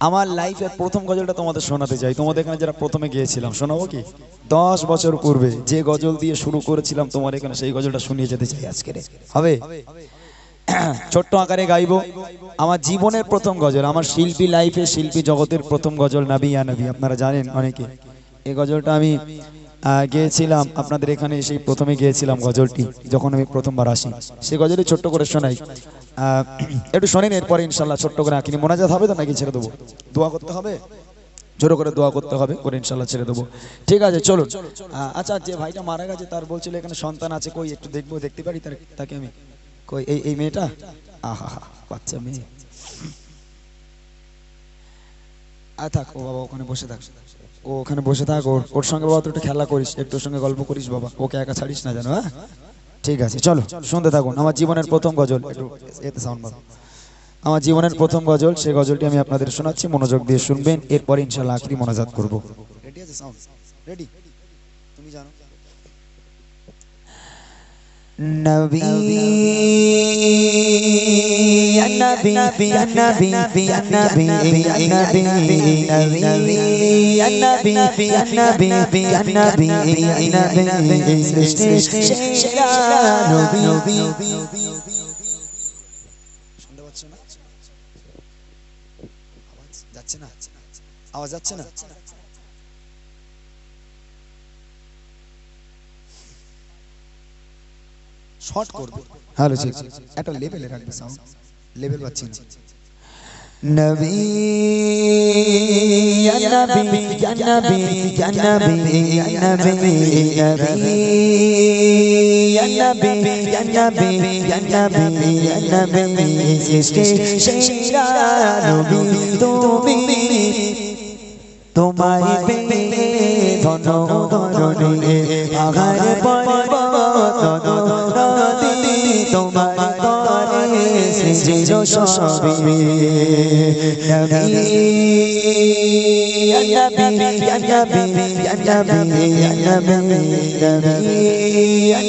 আমার লাইফের প্রথম গজলটা তোমাদের শোনাতে চাই। তোমাদের এখানে যারা প্রথমে গিয়েছিলাম শোনাবো কি? দশ বছর পূর্বে যে গজল দিয়ে শুরু করেছিলাম তোমার এখানে সেই গজলটা শুনিয়ে যেতে চাই আজকে হবে? ছোট্ট আকারে গাইব। আমার জীবনের প্রথম গজল আমার শিল্পী লাইফে শিল্পী জগতের প্রথম গজল নাবি ইয়া নবী আপনারা জানেন অনেকে। এই গজলটা আমি গেয়েছিলাম, আপনাদের এখানে সেই প্রথমে গিয়েছিলাম গজলটি, যখন আমি প্রথমবার আসি। সেই গজলই ছোট্ট করে শোনাই। একটু শোনেন এরপরে ইনশাল্লাহ ছোট্ট করে আঁকিনি। মোনাজাত হবে তো নাকি ছেড়ে দেবো? দোয়া করতে হবে? জোরে করে দোয়া করতে হবে করে ইনশাল্লাহ ছেড়ে দেবো। ঠিক আছে, চলুন। আচ্ছা যে ভাইটা মারা গেছে তার বলছিল এখানে সন্তান আছে, কই একটু দেখব, দেখতে পারি তার তাকে আমি? কই, এই এই মেয়েটা? আহা, বাচ্চা মেয়ে। থাক, ও বাবা ওখানে বসে থাক। ও ওখানে বসে থাক, ওর ওর সঙ্গে বাবা তো একটু খেলা করিস একটু সঙ্গে গল্প করিস বাবা। ওকে একা ছাড়িস না জানো হ্যাঁ? ঠিক আছে, চলো, শুনতে থাকুন। আমার জীবনের প্রথম গজল, একটু এতে সাউন্ড বাবা আমার জীবনের প্রথম গজল, সেই গজলটি আমি আপনাদের শোনাচ্ছি, মনোযোগ দিয়ে শুনবেন, এরপরে ইনশাল্লাহ আখরি মনাজাত করব। রেডি আছে সাউন্ড রেডি তুমি জানো? نبي النبي في النبي في النبي النبي النبي النبي في النبي في النبي النبي যাচ্ছে না আওয়াজ যাচ্ছে না শর্ট করবে হ্যালো জি একটা লেভেলে রাখবে সাউন্ড লেভেল পাচ্ছি নবী তোমায় তোমার তরে সৃজির সবই নবী নবী নবী নবী নবী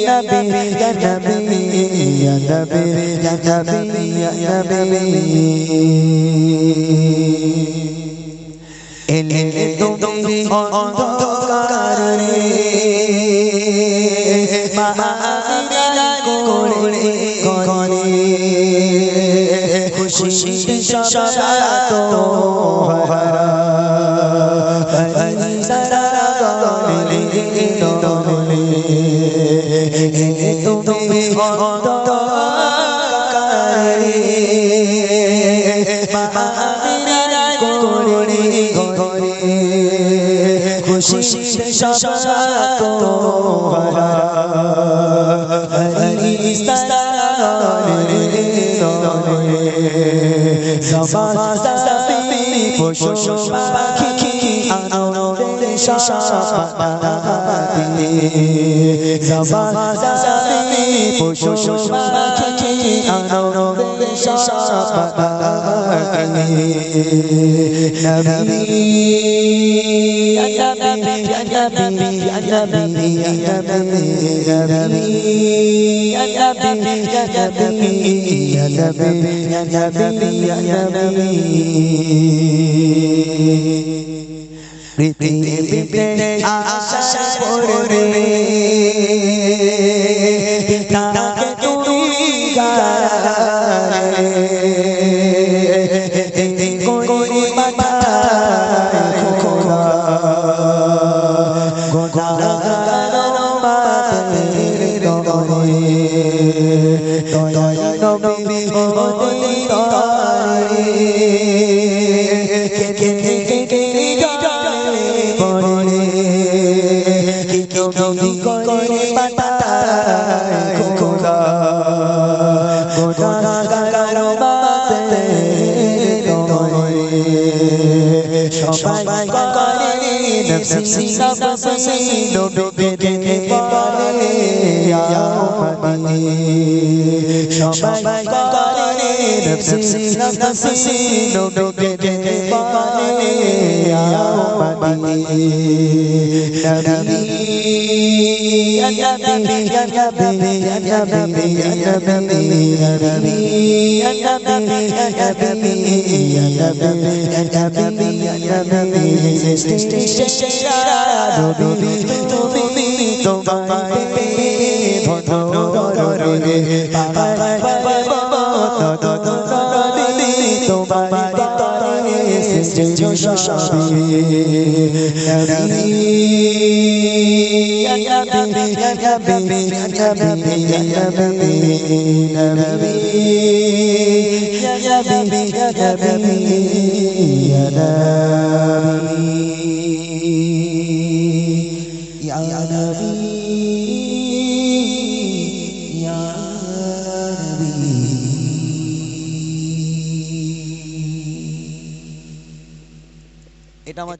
নবী নবী এলে তুমি অন্ধকারে মামিনা করে করে খুশি সারা তো হারা সারা করে তুমি খুশি সারা তো হারা Zabazazati, Poshobaki, پریتی پریتی آشا پورے দয়া নবী ওদি তারে কে কে কে কে গালে পড়ে কি তুমি করে পাতা গোনা গালো মাতের দরে সবাই করে নফসি নফসি নবী দিনে পড়ে Shabbat Shalom. يا نبي يا نبي এটা আমার